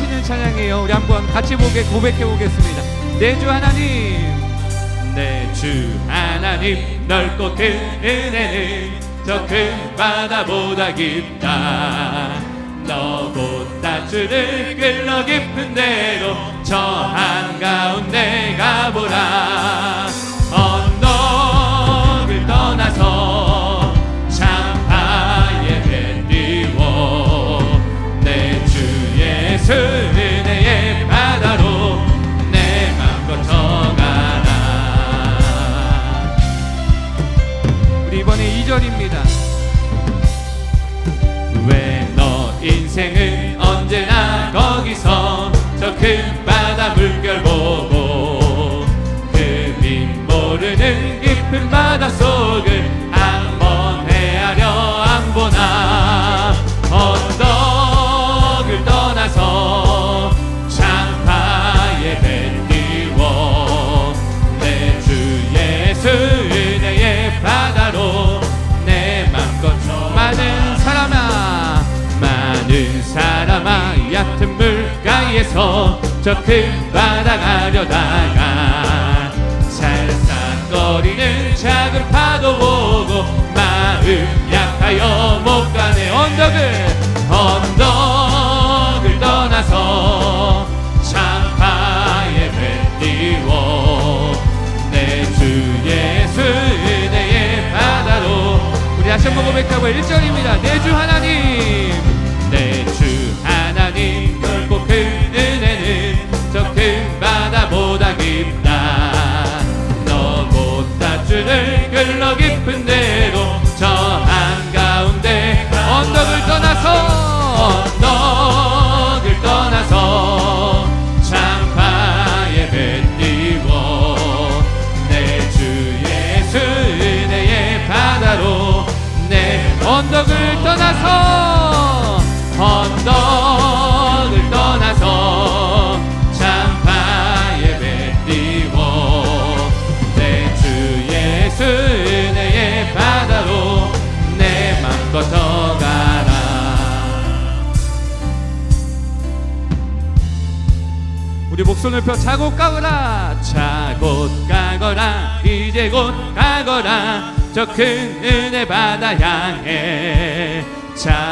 있는 찬양이에요. 우리 한번 같이 보게 고백해 보겠습니다. 내 주 하나님, 내 주 하나님 넓고 큰 은혜는 저 큰 바다보다 깊다. 너보다 주를 끌러 깊은 대로 저 한가운데 가보라. 우리 이번에 2절입니다. 왜 너 인생은 언제나 거기서 저 큰 바다 물결 보 얕은 물가에서 저 큰 바다 가려다가 살싹거리는 작은 파도 보고 마음 약하여 못 가네. 언덕을 언덕을 떠나서 창파에 밴디워 내 주 예수 은혜의 바다로 우리 다시 한번 고백하고 1절입니다. 내 주 하나님 내 주를 끌러 깊은 대로 저 한가운데 언덕을 떠나서 언덕을 떠나서 창파에 밴디워 내 주 예수 은혜의 바다로 내 언덕을 떠나서 우리 목소리 펴 차고 가거라 차고 가거라 이제 곧 가거라. 저 큰 은혜 바다 향해. 차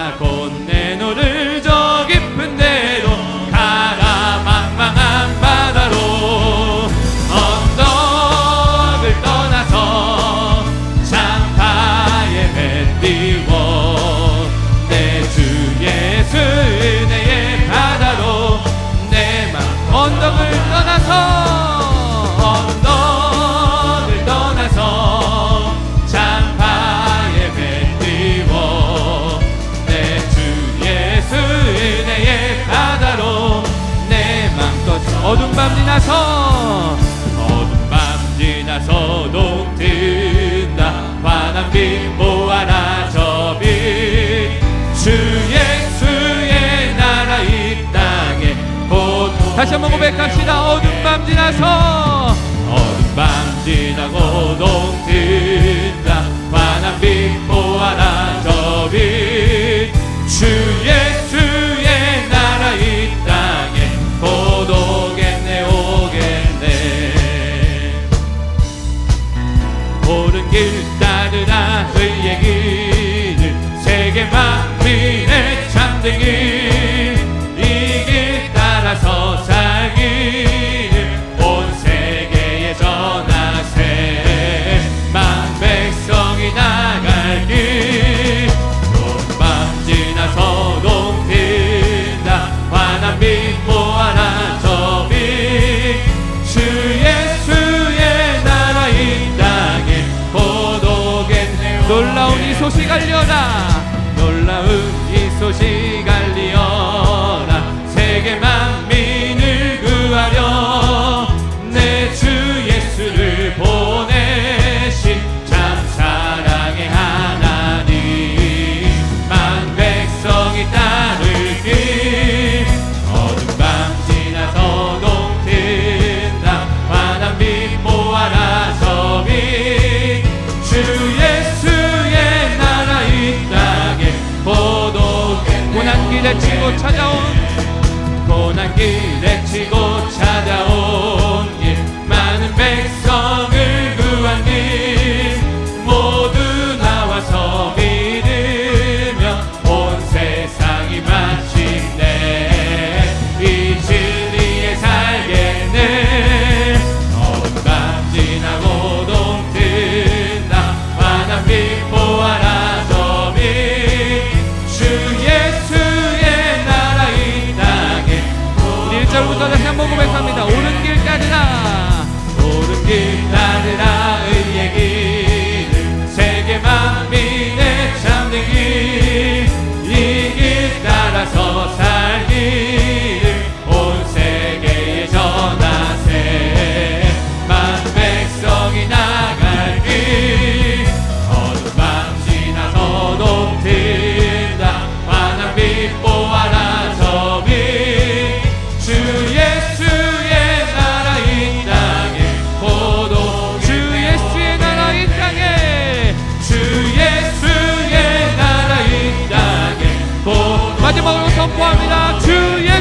지나서 어둠 밤 지나서 동튼다. 환한 빛 모아라 저빛주 예수의 나라 이 땅에 곧 다시 한번 고백합시다. 어둠 밤 지나서. 어둠 밤 지나고 동튼다. 환한 빛 모아라 저빛 길이길 따라서 살기를 온 세계에 전하세. 만 백성이 나갈 길 롬밤 지나서 동튼다. 환한 빛 모아라 저빛 주 예수의 나라 이 땅에 곧 오겠네 놀라운 이 소식 알려라 찾아온. 고난 길에 치고 찾아온. 선포합니다. 주의